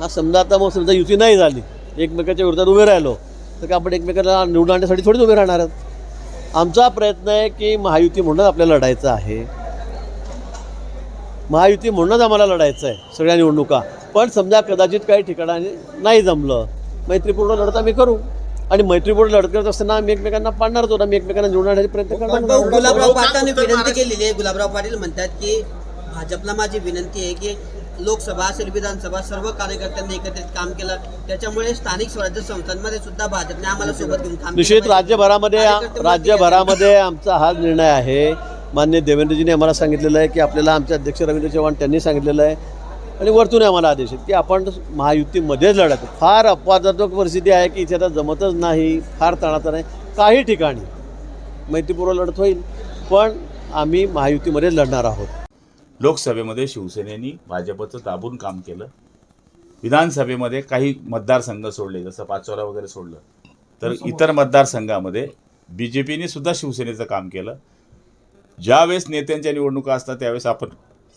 हा समजा आता मग समजा युती नाही झाली एकमेकाच्या विरोधात उभे राहिलो तर का आपण एकमेकाला निवडून आणण्यासाठी थोडीच उभे राहणार आहोत. आमचा प्रयत्न आहे की महायुती म्हणूनच आपल्याला लढायचं आहे. महायुती म्हणूनच आम्हाला लढायचं आहे सगळ्या निवडणुका. पण समजा कदाचित काही ठिकाणी नाही जमलं मैत्रीपूर्ण लढत आम्ही करू. आणि मैत्रीपूर्ण लढत करत असताना आम्ही एकमेकांना पाडणारच होतो आम्ही एकमेकांना निवडून आणण्याचे प्रयत्न करणार गुलाबराव पाटलांनी विनंती केलेली आहे गुलाबराव पाटील म्हणतात की भाजपला माझी विनंती आहे की लोकसभा असेल विधानसभा सर्व कार्यकर्त्यांनी एकत्रित काम केलं. त्याच्यामुळे स्थानिक स्वराज्य संस्थांमध्ये सुद्धा भाजपने आम्हाला सोबत घेऊन काम निश्चित. राज्यभरामध्ये राज्यभरामध्ये आमचा हा निर्णय आहे. मान्य देवेंद्रजीने आम्हाला सांगितलेलं आहे की आपल्याला आमचे अध्यक्ष रवींद्र चव्हाण त्यांनी सांगितलेलं आहे. आणि वरतून आम्हाला आदेश आहेत की आपण महायुतीमध्येच लढत फार अपवादात्मक परिस्थिती आहे की इथे आता जमतच नाही फार तणाचा नाही. काही ठिकाणी मैत्रीपूर्व लढत होईल पण आम्ही महायुतीमध्येच लढणार आहोत. लोकसभेमध्ये शिवसेनेनी भाजपचं दाबून काम केलं. विधानसभेमध्ये काही मतदारसंघ सोडले जसं पाचोरा वगैरे सोडलं. तर इतर मतदारसंघामध्ये बी जे पीने सुद्धा शिवसेनेचं काम केलं. ज्यावेळेस नेत्यांच्या निवडणुका असतात त्यावेळेस आपण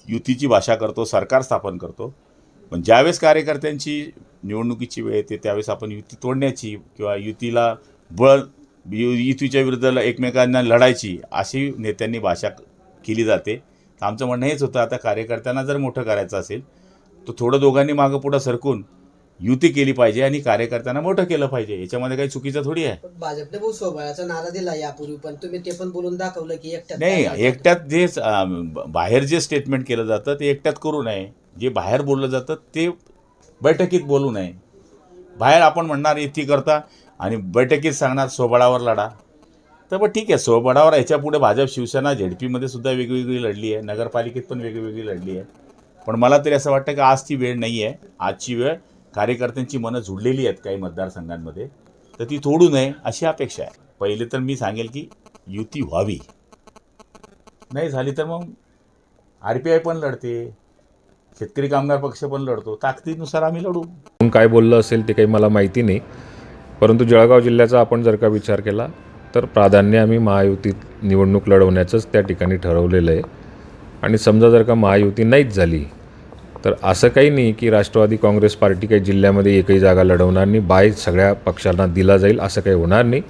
युतीची भाषा करतो सरकार स्थापन करतो. पण ज्यावेळेस कार्यकर्त्यांची निवडणुकीची वेळ येते त्यावेळेस आपण युती तोडण्याची किंवा युतीला बळ युतीच्या विरुद्ध एकमेकांना लढायची अशी नेत्यांनी भाषा केली जाते. आमचं म्हणणं हेच होतं आता कार्यकर्त्यांना जर मोठं करायचं असेल तर थोडं दोघांनी मागं पुढं सरकून युती केली पाहिजे आणि कार्यकर्त्यांना मोठं केलं पाहिजे. याच्यामध्ये काही चुकीचं थोडी आहे. भाजपने भाऊ सोबळाचा नारा दिला यापूर्वी पण तुम्ही ते पण बोलून दाखवलं की एकट्यात नाही एकट्यात जे बाहेर जे स्टेटमेंट केलं जातं ते एकट्यात करू नये. जे बाहेर बोललं जातं ते बैठकीत बोलू नये. बाहेर आपण म्हणणार युती करता आणि बैठकीत सांगणार सोबळावर लढा. तर मग ठीक आहे सोबळावर ह्याच्या पुढे भाजप शिवसेना झेडपीमध्ये सुद्धा वेगवेगळी लढली आहे नगरपालिकेत पण वेगवेगळी लढली आहे. पण मला तरी असं वाटतं की आज ती वेळ नाही आहे आजची वेळ कार्यकर्त्यांची मनं जुडलेली आहेत काही मतदारसंघांमध्ये. तर ती तोडू नये अशी अपेक्षा आहे. पहिले तर मी सांगेल की युती व्हावी. नाही झाली तर मग आर पी आय पण लढते शेतकरी कामगार पक्ष पण लढतो. ताकदीनुसार आम्ही लढू. काय बोललं असेल ते काही मला माहिती नाही. परंतु जळगाव जिल्ह्याचा आपण जर का विचार केला तर प्राधान्य आम्ही महायुतीत निवडणूक लढवण्याचंच त्या ठिकाणी ठरवलेलं आहे. आणि समजा जर का महायुती नाहीच झाली तर असं काही नाही की राष्ट्रवादी काँग्रेस पार्टी काही जिल्ह्यामध्ये एकही जागा लढवणार नाही बाय सगळ्या पक्षांना दिला जाईल असं काही होणार नाही.